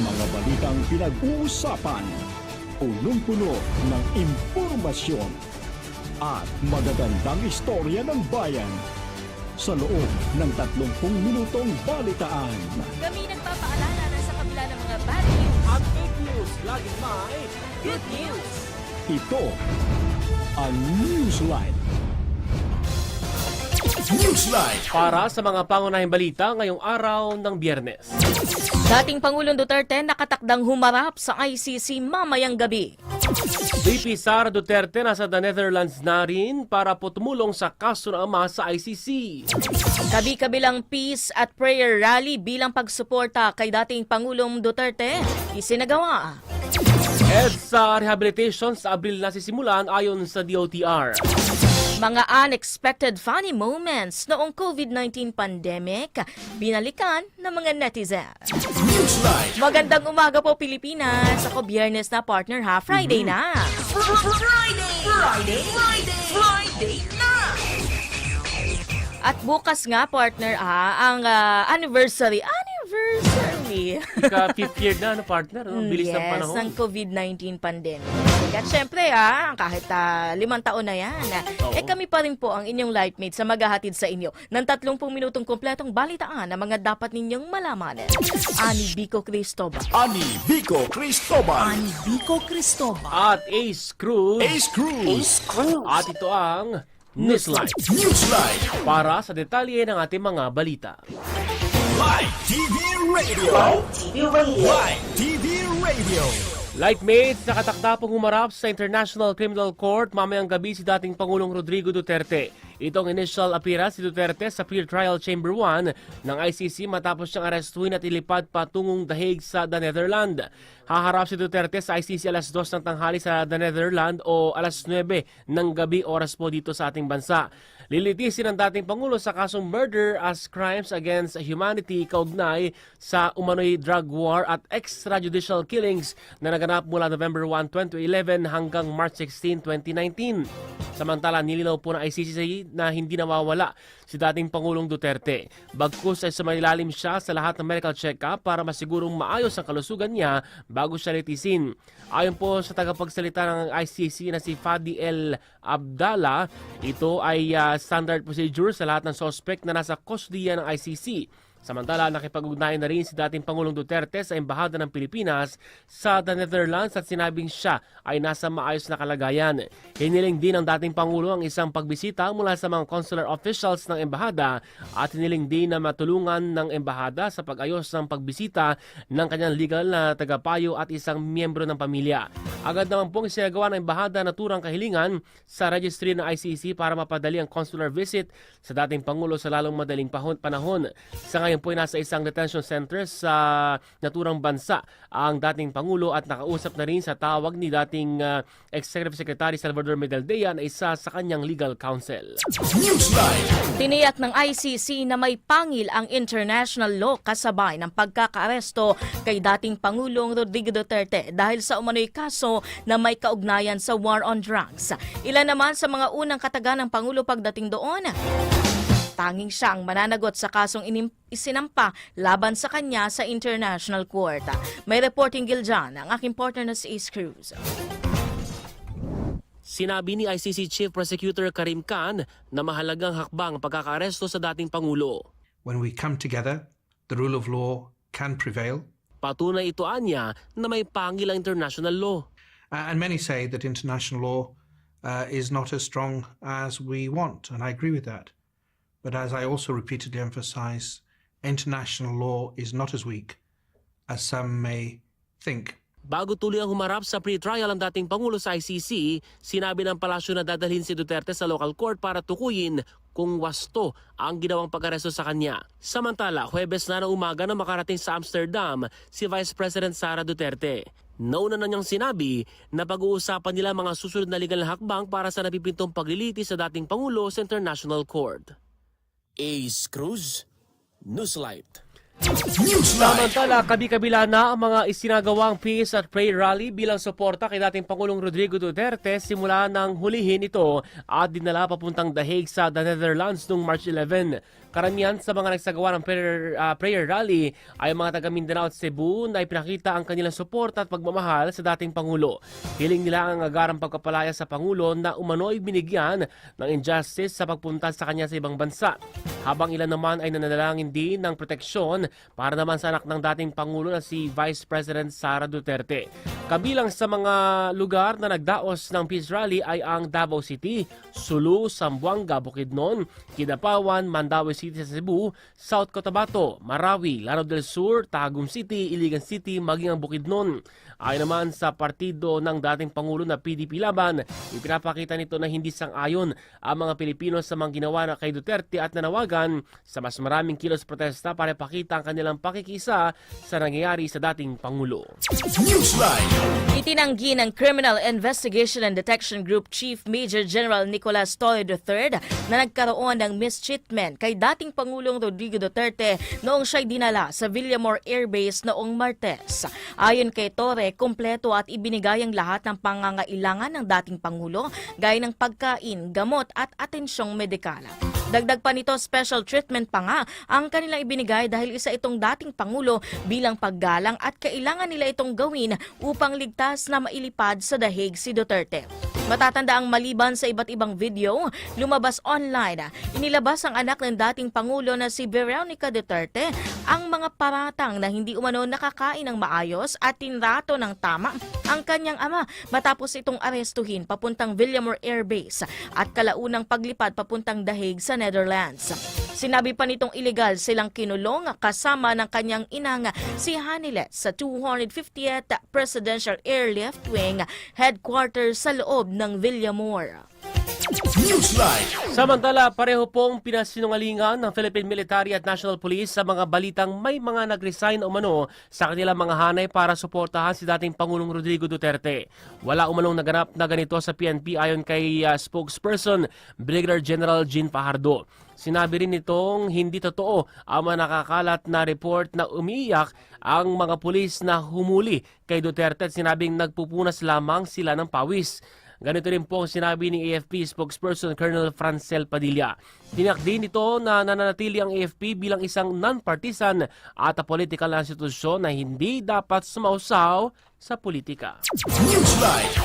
Mga balitang pinag-uusapan, punong-puno ng impormasyon at magagandang istorya ng bayan sa loob ng 30 minutong balitaan. Kami nagpapaalala na sa kabila ng mga bad news, At fake news, laging may good news. Ito ang Newsline. Newsline. para sa mga pangunahing balita ngayong araw ng biyernes. Dating Pangulong Duterte nakatakdang humarap sa ICC mamayang gabi. VP Sara Duterte nasa the Netherlands na rin para po tumulong sa kaso ng ama sa ICC. Kabi-kabilang peace at prayer rally bilang pagsuporta kay dating Pangulong Duterte isinagawa. EDSA rehabilitation sa Abril na sisimulan ayon sa DOTR. Mga unexpected funny moments noong COVID-19 pandemic, binalikan ng mga netizen. Magandang umaga po Pilipinas. Ako biyernes na partner ha, Friday na. Friday! Friday! Friday! Friday na! At bukas nga partner ha, ang ah, anniversary. Anniversary! Ika fifth year na, ano, partner? No? Bilis yes, ng panahon. ng COVID-19 pandemic. At syempre ha, kahit ah, limang taon na yan, ah, Oo. eh kami pa rin po ang inyong lightmates sa maghahatid sa inyo ng 30 minutong kompletong balitaan na mga dapat ninyong malaman. Ani Bico Cristobal. Ani Vico Cristobal. Ani Vico Cristobal. At Ace Cruz. Ace Cruz. At ito ang Newsline. Newsline. Para sa detalye ng ating mga balita. Live TV Radio. TV Radio. Live TV Radio. Lightmates, nakatakda pong humarap sa International Criminal Court mamayang gabi si dating Pangulong Rodrigo Duterte. Itong initial appearance si Duterte sa Pre-Trial Chamber 1 ng ICC matapos siyang arestuin at ilipad patungong The Hague sa The Netherlands. Haharap si Duterte sa ICC alas 2 ng tanghali sa The Netherlands o alas 9 ng gabi oras po dito sa ating bansa. Lilitisin ang dating Pangulo sa kasong murder as crimes against humanity kaugnay sa umano'y drug war at extrajudicial killings na naganap mula November 1, 2011 hanggang March 16, 2019. Samantala, nilinaw po ng ICC na hindi nawawala si dating Pangulong Duterte. Bagkus ay sumalilalim siya sa lahat ng medical check-up para masigurong maayos ang kalusugan niya bago siya litisin. Ayon po sa tagapagsalita ng ICC na si Fadi El Abdallah, ito ay ah, standard procedure sa lahat ng suspect na nasa kustodiya ng ICC. Samantala, nakipag-ugnayan na rin si dating Pangulong Duterte sa Embahada ng Pilipinas sa The Netherlands at sinabing siya ay nasa maayos na kalagayan. Hiniling din ng dating Pangulo ang isang pagbisita mula sa mga consular officials ng Embahada at hiniling din na matulungan ng Embahada sa pag-ayos ng pagbisita ng kanyang legal na tagapayo at isang miyembro ng pamilya. Agad naman pong isinagawa ng Embahada na turang kahilingan sa registry ng ICC para mapadali ang consular visit sa dating Pangulo sa lalong madaling panahon. Sa ngayon po ay nasa isang detention center sa naturang bansa ang dating Pangulo at nakausap na rin sa tawag ni dating ah, Executive Secretary Salvador Medaldea na isa sa kanyang legal counsel. Tiniyak ng ICC na may pangil ang international law kasabay ng pagkakaaresto kay dating Pangulong Rodrigo Duterte dahil sa umano'y kaso na may kaugnayan sa war on drugs. Ilan naman sa mga unang kataga ng Pangulo pagdating doon? Tanging siya ang mananagot sa kasong inim- isinampa laban sa kanya sa International Court. May reporting gil dyan ang aking partner na si Ace Cruz. Sinabi ni ICC Chief Prosecutor Karim Khan na mahalagang hakbang ang pagkakaaresto sa dating Pangulo. When we come together, the rule of law can prevail. Patunay ito anya na may pangil ang international law. Uh, and many say that international law uh, is not as strong as we want, and I agree with that. But as I also repeatedly emphasize, international law is not as weak as some may think. Bago tuloy ang humarap sa pre-trial ang dating Pangulo sa ICC, sinabi ng palasyo na dadalhin si Duterte sa local court para tukuyin kung wasto ang ginawang pag-aresto sa kanya. Samantala, Huwebes na ng umaga na makarating sa Amsterdam si Vice President Sara Duterte. Nauna na niyang sinabi na pag-uusapan nila mga susunod na legal na hakbang para sa napipintong paglilitis sa dating Pangulo sa International Court. Ace Cruz, Newslight. Newsline. Samantala, kabi-kabila na ang mga isinagawang peace at prayer rally bilang suporta kay dating Pangulong Rodrigo Duterte simula ng hulihin ito at dinala papuntang The Hague sa The Netherlands noong March 11. Karamihan sa mga nagsagawa ng prayer, ah, prayer rally ay mga taga Mindanao at Cebu na ipinakita ang kanilang suporta at pagmamahal sa dating Pangulo. Hiling nila ang agarang pagkapalaya sa Pangulo na umano'y binigyan ng injustice sa pagpunta sa kanya sa ibang bansa. Habang ilan naman ay nananalangin din ng proteksyon para naman sa anak ng dating Pangulo na si Vice President Sara Duterte. Kabilang sa mga lugar na nagdaos ng peace rally ay ang Davao City, Sulu, Zamboanga, Bukidnon, Kidapawan, Mandaue City sa Cebu, South Cotabato, Marawi, Lanao del Sur, Tagum City, Iligan City, maging ang Bukidnon. Ayon naman sa partido ng dating Pangulo na PDP Laban, ipinapakita nito na hindi sang-ayon ang mga Pilipino sa mga ginawa na kay Duterte at nanawagan sa mas maraming kilos protesta para ipakita ang kanilang pakikisa sa nangyayari sa dating Pangulo. Newsline. Itinanggi ng Criminal Investigation and Detection Group Chief Major General Nicolas Torre III na nagkaroon ng mistreatment kay dating Pangulong Rodrigo Duterte noong siya'y dinala sa Villamor Air Base noong Martes. Ayon kay Torre, kumpleto at ibinigay ang lahat ng pangangailangan ng dating Pangulo gaya ng pagkain, gamot at atensyong medikal. Dagdag pa nito, special treatment pa nga ang kanilang ibinigay dahil isa itong dating Pangulo bilang paggalang at kailangan nila itong gawin upang ligtas na mailipad sa dahig si Duterte. Matatanda ang maliban sa iba't ibang video, lumabas online. Inilabas ang anak ng dating Pangulo na si Veronica Duterte ang mga paratang na hindi umano nakakain ng maayos at tinrato ng tama ang kanyang ama matapos itong arestuhin papuntang Villamor Air Base at kalaunang paglipad papuntang Dahig sa Netherlands. Sinabi pa nitong illegal silang kinulong kasama ng kanyang inang si Hanilet sa 250th Presidential Airlift Wing headquarters sa loob ng Villamor. Newsline. Samantala, pareho pong pinasinungalingan ng Philippine Military at National Police sa mga balitang may mga nag-resign umano sa kanilang mga hanay para suportahan si dating Pangulong Rodrigo Duterte. Wala umanong naganap na ganito sa PNP ayon kay uh, spokesperson Brigadier General Jean Fajardo. Sinabi rin nitong hindi totoo ang mga nakakalat na report na umiiyak ang mga pulis na humuli kay Duterte at sinabing nagpupunas lamang sila ng pawis. Ganito rin po ang sinabi ni AFP spokesperson Colonel Francel Padilla. Tinak din ito na nananatili ang AFP bilang isang non-partisan at political na institusyon na hindi dapat sumausaw sa politika. Newsline.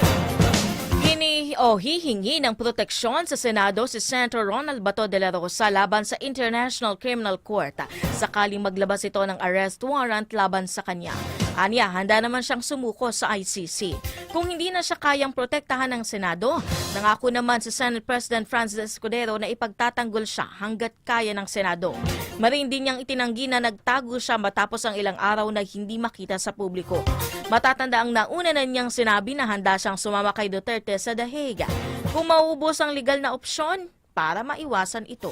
Hini o hihingi ng proteksyon sa Senado si Senator Ronald Bato de la Rosa laban sa International Criminal Court sakaling maglabas ito ng arrest warrant laban sa kanya. Anya, handa naman siyang sumuko sa ICC. Kung hindi na siya kayang protektahan ng Senado, nangako naman si Senate President Francis Escudero na ipagtatanggol siya hanggat kaya ng Senado. Marin din niyang itinanggi na nagtago siya matapos ang ilang araw na hindi makita sa publiko. Matatanda ang nauna na niyang sinabi na handa siyang sumama kay Duterte sa Hague. Kung mauubos ang legal na opsyon, para maiwasan ito.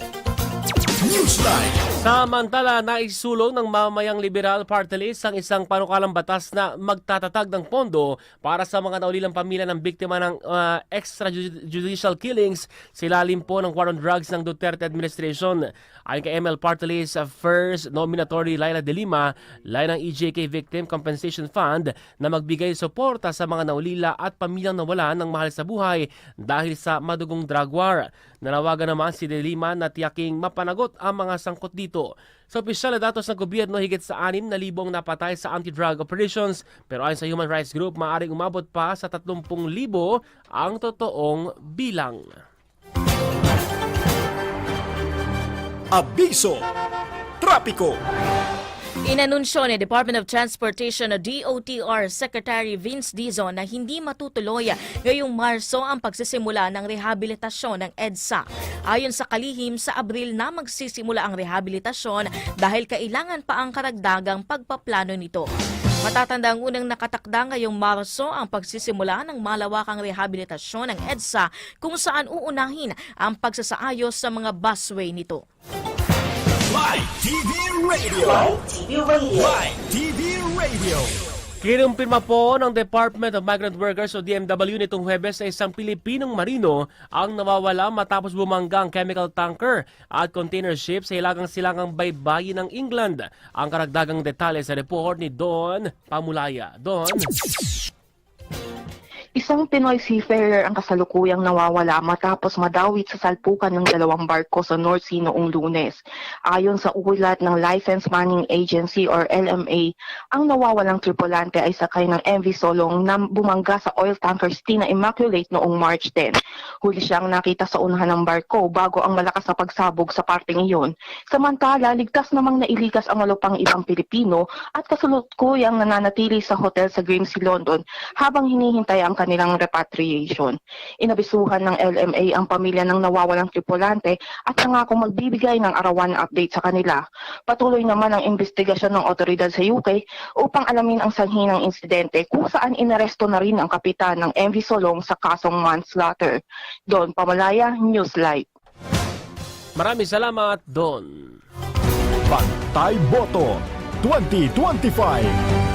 Newsline. Samantala, naisulong ng mamayang liberal party list ang isang panukalang batas na magtatatag ng pondo para sa mga naulilang pamilya ng biktima ng uh, extrajudicial killings sa ilalim po ng war on drugs ng Duterte administration. Ayon kay ML Party List, uh, first nominatory Laila de Lima, layo ng EJK Victim Compensation Fund na magbigay suporta sa mga naulila at pamilyang nawalan ng mahal sa buhay dahil sa madugong drug war. Nanawagan naman si de Lima na tiyaking mapanagot ang mga sangkot dito. Sa opisyal na datos ng gobyerno, higit sa 6,000 napatay sa anti-drug operations pero ayon sa Human Rights Group, maaaring umabot pa sa 30,000 ang totoong bilang. Abiso. Trapiko. Inanunsyo ni Department of Transportation o DOTR Secretary Vince Dizon na hindi matutuloy ngayong Marso ang pagsisimula ng rehabilitasyon ng EDSA. Ayon sa kalihim, sa Abril na magsisimula ang rehabilitasyon dahil kailangan pa ang karagdagang pagpaplano nito. Matatanda ang unang nakatakda ngayong Marso ang pagsisimula ng malawakang rehabilitasyon ng EDSA kung saan uunahin ang pagsasaayos sa mga busway nito. Live TV Radio. Live TV Radio. Live TV Radio. Kinumpirma po ng Department of Migrant Workers o DMW nitong Huwebes sa isang Pilipinong marino ang nawawala matapos bumangga ang chemical tanker at container ship sa hilagang silangang baybayin ng England. Ang karagdagang detalye sa report ni Don Pamulaya. Don? Isang Pinoy seafarer ang kasalukuyang nawawala matapos madawit sa salpukan ng dalawang barko sa North Sea noong lunes. Ayon sa ulat ng License Manning Agency or LMA, ang nawawalang tripulante ay sakay ng MV Solong na bumangga sa oil tanker Stina Immaculate noong March 10. Huli siyang nakita sa unahan ng barko bago ang malakas na pagsabog sa parteng iyon. Samantala, ligtas namang nailikas ang walo ibang Pilipino at kasalukuyang nananatili sa hotel sa Grimsby, London habang hinihintay ang kanilang repatriation. Inabisuhan ng LMA ang pamilya ng nawawalang tripulante at nangakong magbibigay ng arawan na update sa kanila. Patuloy naman ang investigasyon ng otoridad sa UK upang alamin ang sanhi ng insidente kung saan inaresto na rin ang kapitan ng MV Solong sa kasong manslaughter. Don Pamalaya, Newslight. Maraming salamat, Don. Pantay Boto 2025.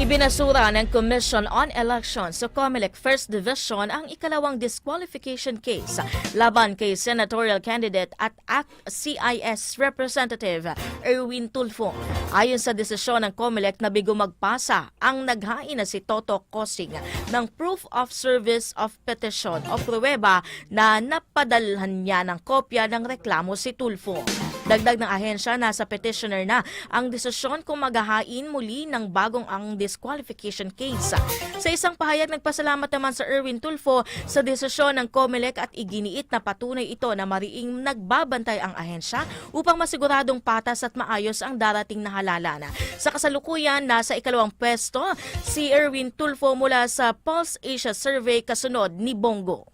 Ibinasura ng Commission on Elections sa COMELEC First Division ang ikalawang disqualification case laban kay senatorial candidate at ACT-CIS Representative Erwin Tulfo. Ayon sa desisyon ng COMELEC na bigo magpasa ang naghain na si Toto Kosing ng Proof of Service of Petition o pruweba na napadalhan niya ng kopya ng reklamo si Tulfo. Dagdag ng ahensya, nasa petitioner na ang desisyon kung maghahain muli ng bagong ang disqualification case. Sa isang pahayag, nagpasalamat naman sa Erwin Tulfo sa desisyon ng COMELEC at iginiit na patunay ito na mariing nagbabantay ang ahensya upang masiguradong patas at maayos ang darating na halalan. Sa kasalukuyan, nasa ikalawang pwesto si Erwin Tulfo mula sa Pulse Asia Survey kasunod ni Bongo.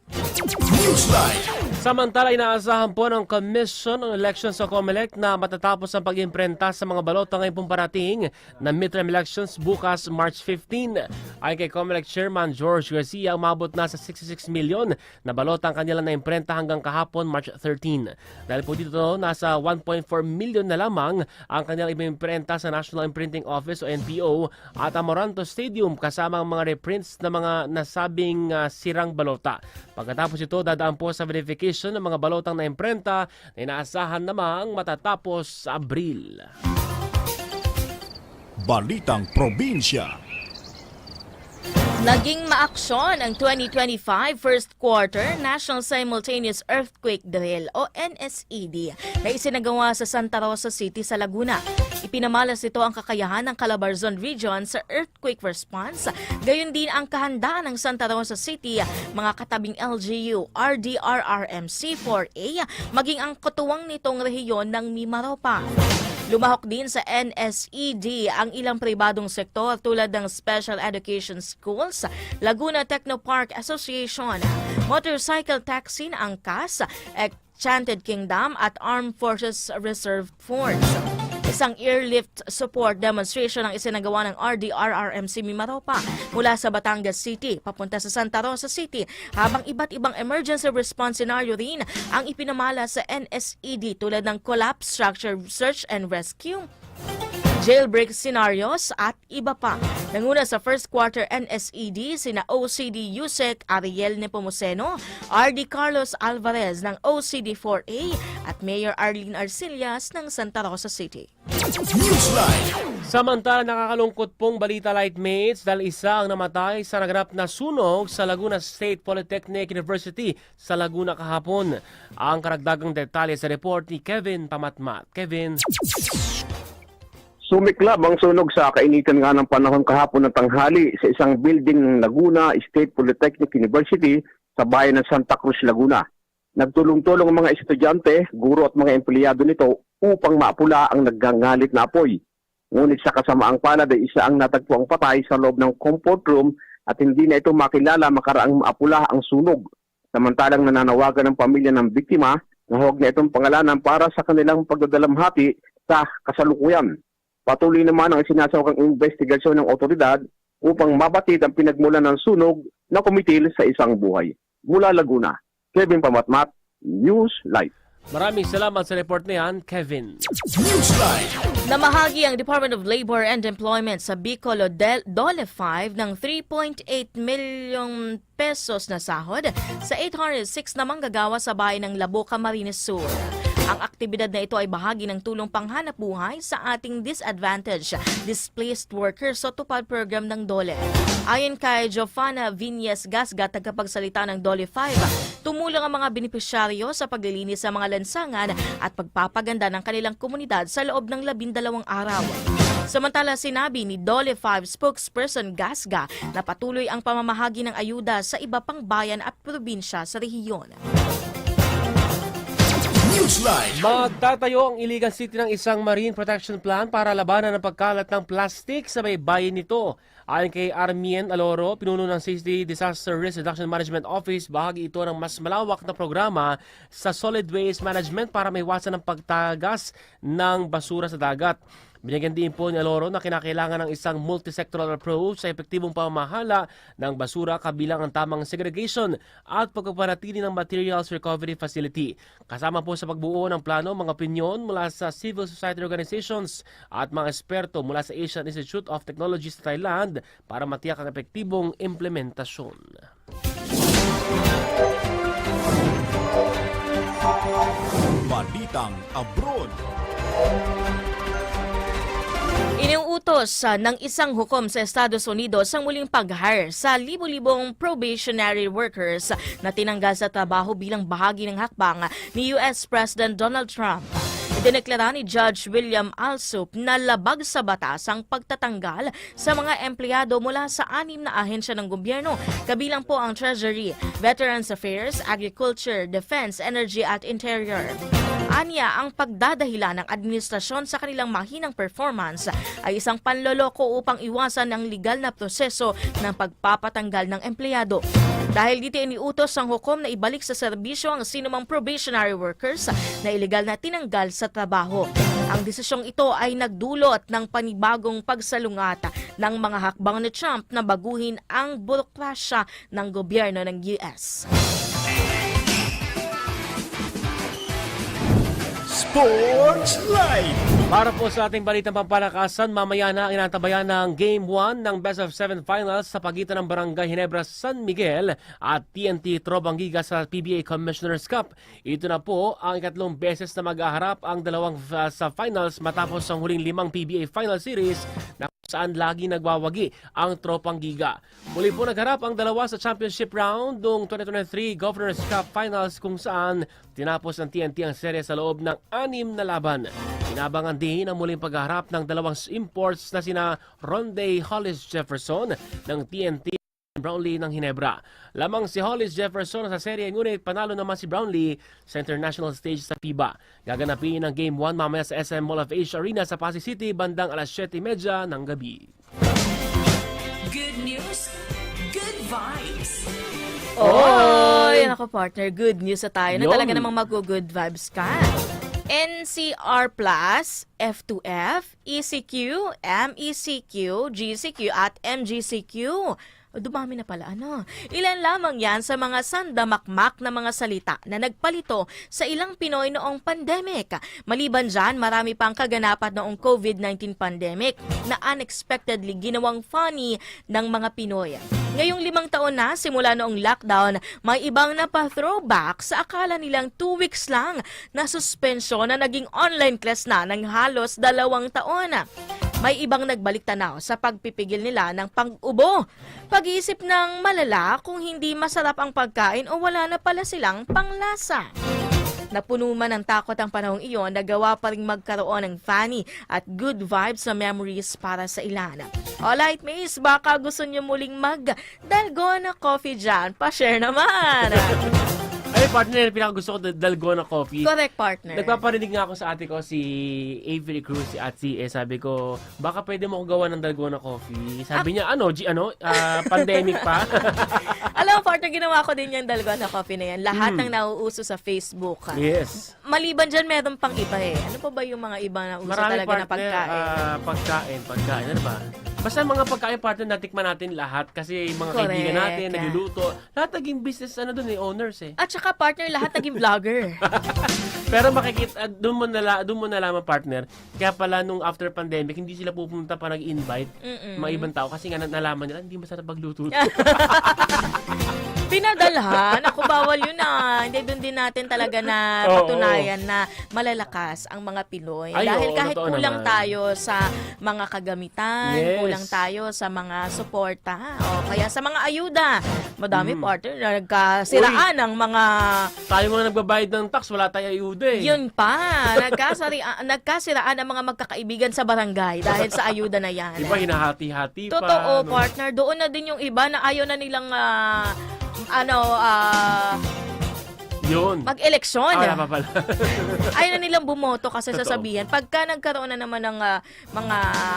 Newsline. Samantala, inaasahan po ng Commission on Elections sa COMELEC na matatapos ang pag-imprenta sa mga balota ngayong pong parating na midterm elections bukas March 15. Ayon kay COMELEC Chairman George Garcia, umabot na sa 66 milyon na balota ang kanila na imprenta hanggang kahapon March 13. Dahil po dito, nasa 1.4 milyon na lamang ang kanilang imprenta sa National Imprinting Office o NPO at Amoranto Stadium kasama ang mga reprints ng mga nasabing ah, sirang balota. Pagkatapos ito, dadaan po sa verification ng mga balotang na imprenta na inaasahan namang matatapos sa Abril. Balitang Probinsya. Naging maaksyon ang 2025 First Quarter National Simultaneous Earthquake Drill o NSED na isinagawa sa Santa Rosa City sa Laguna. Ipinamalas ito ang kakayahan ng Calabarzon Region sa earthquake response, gayon din ang kahandaan ng Santa Rosa City, mga katabing LGU, RDRRMC 4A, maging ang kutuwang nitong rehiyon ng Mimaropa. Lumahok din sa NSED ang ilang pribadong sektor tulad ng Special Education Schools, Laguna Technopark Association, Motorcycle Taxi na Angkas, Enchanted Kingdom at Armed Forces Reserve Force. Isang airlift support demonstration ang isinagawa ng RDRRMC Mimaropa mula sa Batangas City papunta sa Santa Rosa City. Habang iba't ibang emergency response scenario rin ang ipinamala sa NSED tulad ng collapse structure search and rescue, jailbreak scenarios at iba pa. Nanguna sa first quarter NSED sina OCD Yusek Ariel Nepomuceno, RD Carlos Alvarez ng OCD 4A at Mayor Arlene Arcillas ng Santa Rosa City. Newsline. Samantala, nakakalungkot pong balita lightmates dahil isa ang namatay sa naganap na sunog sa Laguna State Polytechnic University sa Laguna kahapon. Ang karagdagang detalye sa report ni Kevin Pamatmat. Kevin. Sumiklab ang sunog sa kainitan nga ng panahon kahapon ng tanghali sa isang building ng Laguna State Polytechnic University sa bayan ng Santa Cruz, Laguna. Nagtulong-tulong ang mga estudyante, guro at mga empleyado nito upang maapula ang naggangalit na apoy. Ngunit sa kasamaang palad ay isa ang natagpuang patay sa loob ng comfort room at hindi na ito makilala makaraang maapula ang sunog. Samantalang nananawagan ng pamilya ng biktima na huwag na itong pangalanan para sa kanilang pagdadalamhati sa kasalukuyan. Patuloy naman ang sinasawang investigasyon ng otoridad upang mabatid ang pinagmulan ng sunog na kumitil sa isang buhay. Mula Laguna, Kevin Pamatmat, News Live. Maraming salamat sa report na yan, Kevin. Newsline. Namahagi ang Department of Labor and Employment sa Bicol o Del- Dole 5 ng 3.8 milyong pesos na sahod sa 806 na manggagawa sa bayan ng Labo, Camarines Sur. Ang aktibidad na ito ay bahagi ng tulong panghanap buhay sa ating disadvantaged displaced workers sa tupad program ng DOLE. Ayon kay Jofana Vinyes Gasgat, tagapagsalita ng DOLE 5, tumulong ang mga benepisyaryo sa paglilinis sa mga lansangan at pagpapaganda ng kanilang komunidad sa loob ng labindalawang araw. Samantala, sinabi ni Dole 5 spokesperson Gasga na patuloy ang pamamahagi ng ayuda sa iba pang bayan at probinsya sa rehiyon. Newsline. Magtatayo ang Iligan City ng isang marine protection plan para labanan ang pagkalat ng plastic sa may bayan nito. Ayon kay Armien Aloro, pinuno ng City Disaster Risk Reduction Management Office, bahagi ito ng mas malawak na programa sa solid waste management para maiwasan ang pagtagas ng basura sa dagat. Binigyan din po ni Aloro na kinakailangan ng isang multisectoral approach sa epektibong pamamahala ng basura kabilang ang tamang segregation at pagpapanatili ng materials recovery facility. Kasama po sa pagbuo ng plano mga opinyon mula sa civil society organizations at mga eksperto mula sa Asian Institute of Technology sa Thailand para matiyak ang epektibong implementasyon. Balitang Abroad. Iniuutos sa ng isang hukom sa Estados Unidos ang muling pag-hire sa libo-libong probationary workers na tinanggal sa trabaho bilang bahagi ng hakbang ni US President Donald Trump. Idineklara ni Judge William Alsup na labag sa batas ang pagtatanggal sa mga empleyado mula sa anim na ahensya ng gobyerno, kabilang po ang Treasury, Veterans Affairs, Agriculture, Defense, Energy at Interior. Anya, ang pagdadahilan ng administrasyon sa kanilang mahinang performance ay isang panloloko upang iwasan ang legal na proseso ng pagpapatanggal ng empleyado. Dahil dito iniutos ang hukom na ibalik sa serbisyo ang sinumang probationary workers na ilegal na tinanggal sa trabaho. Ang desisyong ito ay nagdulot ng panibagong pagsalungata ng mga hakbang ni Trump na baguhin ang burokrasya ng gobyerno ng US. Sports Live. Para po sa ating balitang pampalakasan, mamaya na inantabayan ng Game 1 ng Best of 7 Finals sa pagitan ng Barangay Ginebra San Miguel at TNT Trobanggiga sa PBA Commissioner's Cup. Ito na po ang ikatlong beses na mag-aharap ang dalawang uh, sa finals matapos ang huling limang PBA Final Series na saan lagi nagwawagi ang Tropang Giga. Muli po nagharap ang dalawa sa championship round noong 2023 Governor's Cup Finals kung saan tinapos ng TNT ang serye sa loob ng anim na laban. Inabangan din ang muling pagharap ng dalawang imports na sina Ronde Hollis Jefferson ng TNT Brownlee ng Hinebra. Lamang si Hollis Jefferson sa serye ngunit panalo naman si Brownlee sa international stage sa FIBA. Gaganapin ang Game 1 mamaya sa SM Mall of Asia Arena sa Pasig City bandang alas 7.30 ng gabi. Good news, good vibes. Oy! Nako partner, good news sa tayo na Yun. talaga namang mag-good vibes ka. NCR Plus, F2F, ECQ, MECQ, GCQ at MGCQ. Dumami na pala ano. Ilan lamang yan sa mga sandamakmak na mga salita na nagpalito sa ilang Pinoy noong pandemic. Maliban dyan, marami pang kaganapan noong COVID-19 pandemic na unexpectedly ginawang funny ng mga Pinoy. Ngayong limang taon na simula noong lockdown, may ibang napa-throwback sa akala nilang two weeks lang na suspensyon na naging online class na ng halos dalawang taon. May ibang nagbalik tanaw sa pagpipigil nila ng pang-ubo. Pag-iisip ng malala kung hindi masarap ang pagkain o wala na pala silang panglasa. Napuno man ng takot ang panahong iyon, nagawa pa rin magkaroon ng funny at good vibes na memories para sa ilan. Alright, Miss, baka gusto niyo muling mag dalgona coffee dyan. Pa-share naman! Ay, partner, pinaka gusto ko dal- dalgona coffee. Correct, partner. Nagpaparinig nga ako sa ate ko, si Avery Cruz, si Atsi, eh, sabi ko, baka pwede mo ko gawa ng dalgona coffee. Sabi niya, ano, G, ano, ah, pandemic pa. Alam partner, ginawa ko din yung dalgona coffee na yan. Lahat Mm. ng nauuso sa Facebook. ha. yes. Maliban dyan, meron pang iba eh. Ano pa ba yung mga iba na uso Marami talaga na partner, pagkain? ah, pagkain, pagkain, ano ba? Basta mga pagkain partner, natikman natin lahat kasi mga Correct. kaibigan natin, nagluluto. Lahat naging business, ano dun eh, owners eh. At saka partner, lahat naging vlogger. Pero makikita, doon mo, nala, doon mo nalaman partner, kaya pala nung after pandemic, hindi sila pupunta pa nag-invite Mm-mm. mga ibang tao kasi nga na- nalaman nila, hindi masarap magluto. Pinadalhan. Ako, bawal yun ah. Hindi, doon din natin talaga na Oo, patunayan na malalakas ang mga Pinoy. Ay, Dahil oo, kahit totoo kulang naman. tayo sa mga kagamitan, Yes. kulang tayo sa mga suporta, o kaya sa mga ayuda. Madami Mm. partner na nagkasiraan ng mga tayo mga nagbabayad ng tax, wala tayo ayuda eh. yun pa. Nagkasari, nagkasiraan ang mga magkakaibigan sa barangay dahil sa ayuda na yan. Iba hinahati-hati pa. Totoo, ano. partner. Doon na din yung iba na ayaw na nilang ah, ano, ah, Yun. mag-eleksyon. Ah, wala pa pala. ayaw na nilang bumoto kasi Totoo. sasabihin, pagka nagkaroon na naman ng ah, mga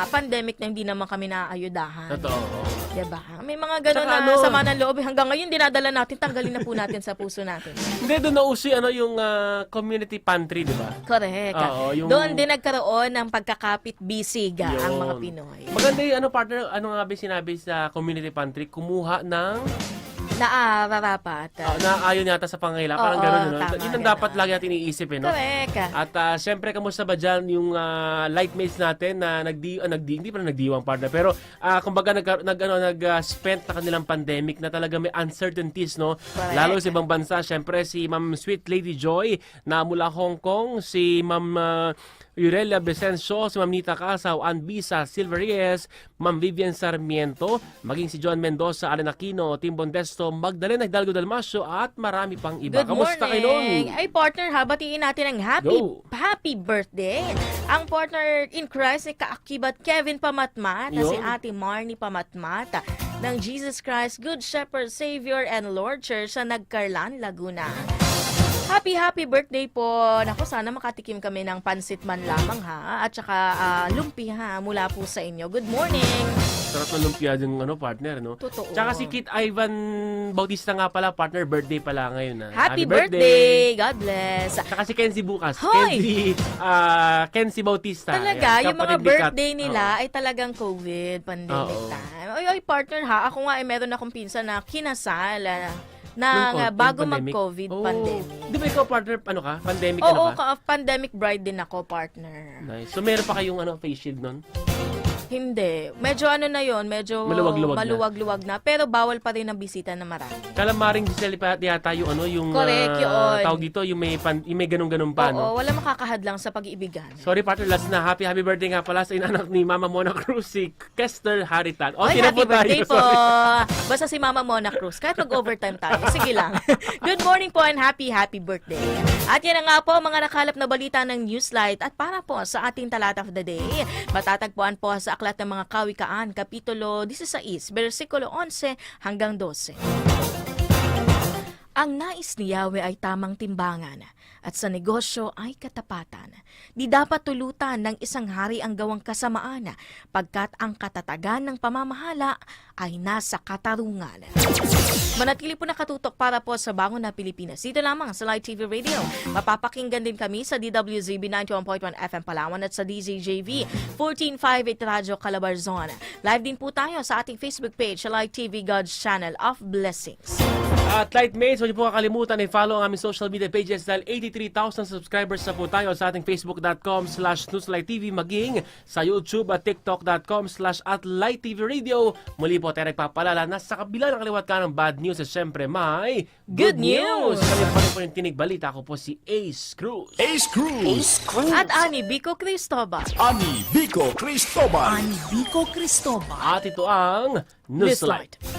pandemic na hindi naman kami naayudahan. Totoo. Diba? May mga ganun Tsaka na ano- sama ng loob. Hanggang ngayon, dinadala natin, tanggalin na po natin sa puso natin. Hindi, doon nauso yung, ano, yung ah, community pantry, di ba? Correct. Oo, yung- Doon din nagkaroon ng pagkakapit bisiga ang Yun. mga Pinoy. Maganda yung ano, partner, ano nga ba yung sinabi sa community pantry? Kumuha ng, Naararapat. ah, na ayaw yata sa pangailangan. Parang Oo, gano'n, no? tama, Yun ang ganun. dapat lagi natin iisip, eh, no? Correct. At ah, syempre, kamusta ba dyan yung ah, lightmates natin na nagdi, ah, nagdi hindi pa na nagdiwang partner, pero ah, kumbaga nag, nag, ano, nag ah, spent na kanilang pandemic na talaga may uncertainties, no? Correct. Lalo sa ibang bansa, syempre si Ma'am Sweet Lady Joy na mula Hong Kong, si Ma'am ah, Aurelia Besencio, si Ma'am Nita Casaw, Ann Bisa, Silver Reyes, Ma'am Vivian Sarmiento, maging si John Mendoza, Alan Aquino, Tim Bondesto, Magdalena Hidalgo Dalmasio, at marami pang iba. Good Kamusta kayo morning. Ay, partner, ha, batiin natin ang happy, Go. happy birthday. Ang partner in Christ ni Kaakibat Kevin Pamatmat, na si Yun. Ate Marnie Pamatmat ng Jesus Christ Good Shepherd, Savior, and Lord Church sa Nagcarlan, Laguna. Happy, happy birthday po. Naku, sana makatikim kami ng pansit man lamang ha. At saka ah, lumpia mula po sa inyo. Good morning. Sarap ng lumpia yung ano, partner, no? Totoo. Tsaka si Kit Ivan Bautista nga pala, partner, birthday pala ngayon. ah. Happy, birthday. God bless. Tsaka si Kenzie bukas. Hoy! Kenzie, ah Kenzie Bautista. Talaga, Ayan, yung mga ni Kat. birthday nila Oo. ay talagang COVID, pandemic Oo. time. Ay, ay, partner ha, ako nga ay meron akong pinsan na kinasal ah, co- nga, bago mag-COVID Oh. pandemic. Di ba ikaw, partner, ano ka? Pandemic ano Oo, ka? ka- pandemic bride din ako, partner. Nice. So, meron pa kayong ano, face shield nun? Hindi. Medyo ano na yon medyo Maluwag-luwag na. maluwag-luwag na. Pero bawal pa rin ang bisita na marami. Kalamaring Giselle pa yata yung ano, yung Correct, ah, yun. tawag dito, yung may, pan, yung may ganun-ganun pa, no? Oo, wala makakahadlang sa pag-iibigan. Sorry, partner, last na. Happy, happy birthday nga pala sa inanak ni Mama Mona Cruz, si Kester Haritan. O, Oy, happy po tayo? birthday po. Sorry. Basta si Mama Mona Cruz. Kahit mag-overtime tayo. Sige lang. Good morning po and happy, happy birthday. At yan na nga po, mga nakalap na balita ng Newslight. At para po sa ating talat of the day, matatagpuan po sa Aklat ng mga Kawikaan, Kapitulo 16, versikulo 11 hanggang 12. Ang nais ni Yahweh ay tamang timbangan at sa negosyo ay katapatan. Di dapat tulutan ng isang hari ang gawang kasamaan pagkat ang katatagan ng pamamahala ay nasa katarungan. Manatili po nakatutok para po sa Bangon na Pilipinas. Dito lamang sa Light TV Radio. Mapapakinggan din kami sa DWZB 91.1 FM Palawan at sa DZJV 1458 Radyo Calabarzon. Live din po tayo sa ating Facebook page, Light TV God's Channel of Blessings. At Lightmates, huwag niyo po kakalimutan i-follow ang aming social media pages dahil 83,000 subscribers na po tayo sa ating facebook.com slash newslighttv maging sa YouTube at tiktok.com slash at Light TV Radio. Muli po tayo nagpapalala na sa kabila ng kaliwat ka ng bad news at syempre may Good news! Kami pa rin po yung tinig balita. Ako po si Ace Cruz. Ace Cruz, At Ani Bico Cristobal. Ani Vico Cristobal, Bico Cristobal. At ito ang Newslight.